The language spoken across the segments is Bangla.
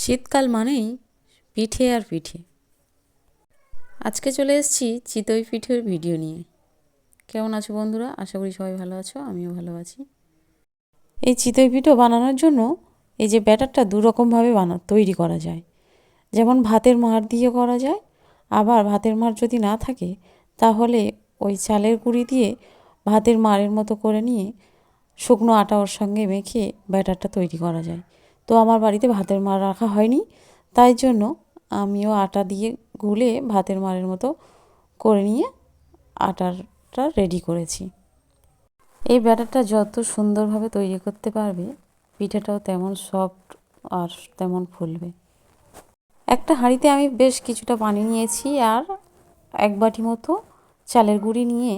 শীতকাল মানেই পিঠে আর পিঠে। আজকে চলে এসেছি চিতই পিঠের ভিডিও নিয়ে। কেমন আছো বন্ধুরা? আশা করি সবাই ভালো আছো, আমিও ভালো আছি। এই চিতই পিঠো বানানোর জন্য এই যে ব্যাটারটা দু রকমভাবে বানা, তৈরি করা যায়। যেমন ভাতের মাড় দিয়ে করা যায়, আবার ভাতের মার যদি না থাকে, তাহলে ওই চালের গুঁড়ি দিয়ে ভাতের মারের মতো করে নিয়ে শুকনো আটা ওর সঙ্গে মেখে ব্যাটারটা তৈরি করা যায়। তো আমার বাড়িতে ভাতের মাড় রাখা হয়নি। তাই জন্য আমিও আটা দিয়ে গুলে ভাতের মাড়ের মতো করে নিয়ে আটাটা রেডি করেছি। এই ব্যাটারটা যত সুন্দরভাবে তৈরি করতে পারবে, পিঠাটাও তেমন সফট আর তেমন ফুলবে। একটা হাঁড়িতে আমি বেশ কিছুটা পানি নিয়েছি আর এক বাটি মতো চালের গুঁড়ি নিয়ে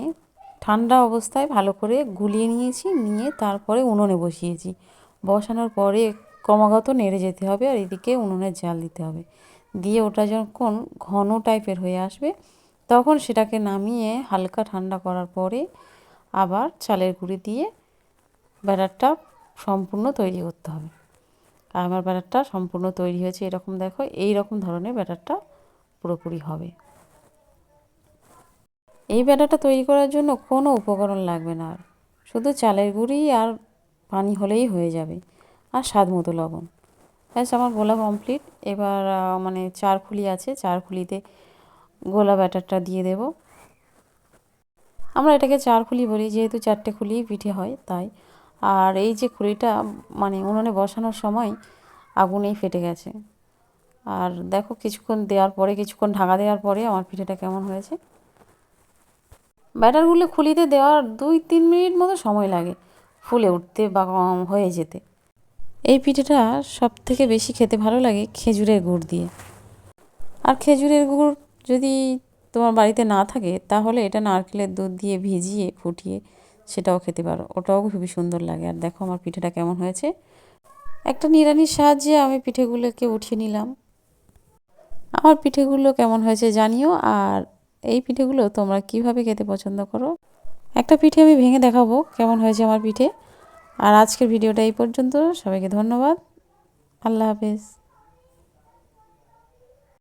ঠান্ডা অবস্থায় ভালো করে গুলিয়ে নিয়েছি, নিয়ে তারপরে উনুনে বসিয়েছি। বসানোর পরে ক্রমাগত নেড়ে যেতে হবে আর এদিকে উনুনের জাল দিতে হবে। দিয়ে ওটা যখন ঘন টাইপের হয়ে আসবে, তখন সেটাকে নামিয়ে হালকা ঠান্ডা করার পরে আবার চালের গুঁড়ি দিয়ে ব্যাটারটা সম্পূর্ণ তৈরি করতে হবে। আর আমার ব্যাটারটা সম্পূর্ণ তৈরি হয়েছে এরকম দেখো এই রকম ধরনের ব্যাটারটা পুরোপুরি হবে। এই ব্যাটারটা তৈরি করার জন্য কোনো উপকরণ লাগবে না আর। শুধু চালের গুঁড়ি আর পানি হলেই হয়ে যাবে। আর স্বাদ মতো লবণ। ব্যাস, আমার গোলা কমপ্লিট এবার মানে চার খুলি আছে, চার খুলিতে গোলা ব্যাটারটা দিয়ে দেব। আমরা এটাকে চার খুলি বলি, যেহেতু চারটে খুলি পিঠে হয়, তাই। আর এই যে খুলিটা মানে উনুনে বসানোর সময় আগুনেই ফেটে গেছে। আর দেখো, কিছুক্ষণ দেওয়ার পরে, কিছুক্ষণ ঢাকা দেওয়ার পরে আমার পিঠেটা কেমন হয়েছে। ব্যাটারগুলো খুলিতে দেওয়ার দুই তিন মিনিট মতো সময় লাগে, ফুলে উঠতে বা হয়ে যেতে। এই পিঠেটা সব থেকে বেশি খেতে ভালো লাগে খেজুরের গুড় দিয়ে। আর খেজুরের গুড় যদি তোমার বাড়িতে না থাকে, তাহলে এটা নারকেলের দুধ দিয়ে ভিজিয়ে, ফুটিয়ে সেটাও খেতে পারো। ওটাও খুবই সুন্দর লাগে। আর দেখো আমার পিঠেটা কেমন হয়েছে। একটা নিড়ানির সাহায্যে আমি পিঠেগুলোকে উঠিয়ে নিলাম। আমার পিঠেগুলো কেমন হয়েছে জানিও। আর এই পিঠেগুলো তোমরা কীভাবে খেতে পছন্দ করো? একটা পিঠে আমি ভেঙে দেখাবো কেমন হয়েছে আমার পিঠে। আর আজকের ভিডিওটা এই পর্যন্ত। সবাইকে ধন্যবাদ। আল্লাহ হাফেজ।